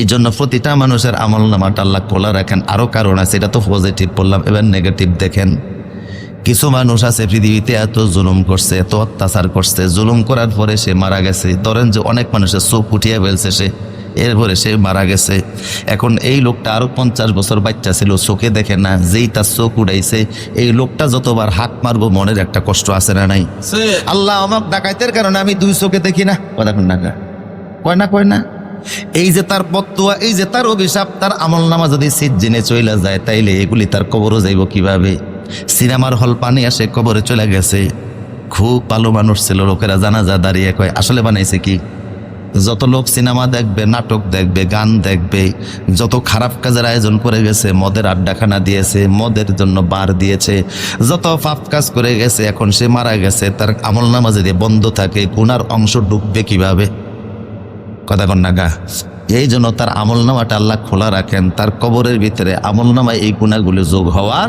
এই জন্য প্রতিটা মানুষের আমল নামাটা আল্লাহ খোলা রাখেন। আরও কারণ আছে এটা তো পজিটিভ বললাম এবার নেগেটিভ দেখেন। কিছু মানুষ আছে পৃথিবীতে এত জুলুম করছে এত অত্যাচার করছে জুলুম করার পরে সে মারা গেছে। ধরেন যে অনেক মানুষের চোখ উঠিয়ে ফেলছে সে এরপরে সে মারা গেছে। এখন এই লোকটা আরও পঞ্চাশ বছর বাচ্চা ছিল চোখে দেখে না যেই তার চোখ উড়াইছে এই লোকটা যতবার হাত মারবো মনের একটা কষ্ট আছে না নাই? আল্লাহ আমাক ডাকাইতের কারণে আমি দুই চোখে দেখি না। কথা না কয় না কয় না? এই যে তার বতুয়া এই যে তার অভিশাপ, তার আমল নামা যদি সিট জেনে চলে যায়, তাইলে এগুলি তার কবরও যাইব কীভাবে? সিনেমার হল পানি আসে, কবরে চলে গেছে। খুব ভালো মানুষ ছিল লোকেরা, জানাজা দাঁড়িয়ে কয়, আসলে বানাইছে কি? যত লোক সিনেমা দেখবে, নাটক দেখবে, গান দেখবে, যত খারাপ কাজের আয়োজন করে গেছে, মদের আড্ডাখানা দিয়েছে, মদের জন্য বার দিয়েছে, যত পাপ কাজ করে গেছে, এখন সে মারা গেছে, তার আমল নামা যদি বন্ধ থাকে গুনার অংশ ডুববে কীভাবে? কথা কন না গা। এই জন্য তার আমল নামাটা আল্লাহ খোলা রাখেন, তার কবরের ভিতরে আমল নামায় এই গুণাগুলি যোগ হওয়ার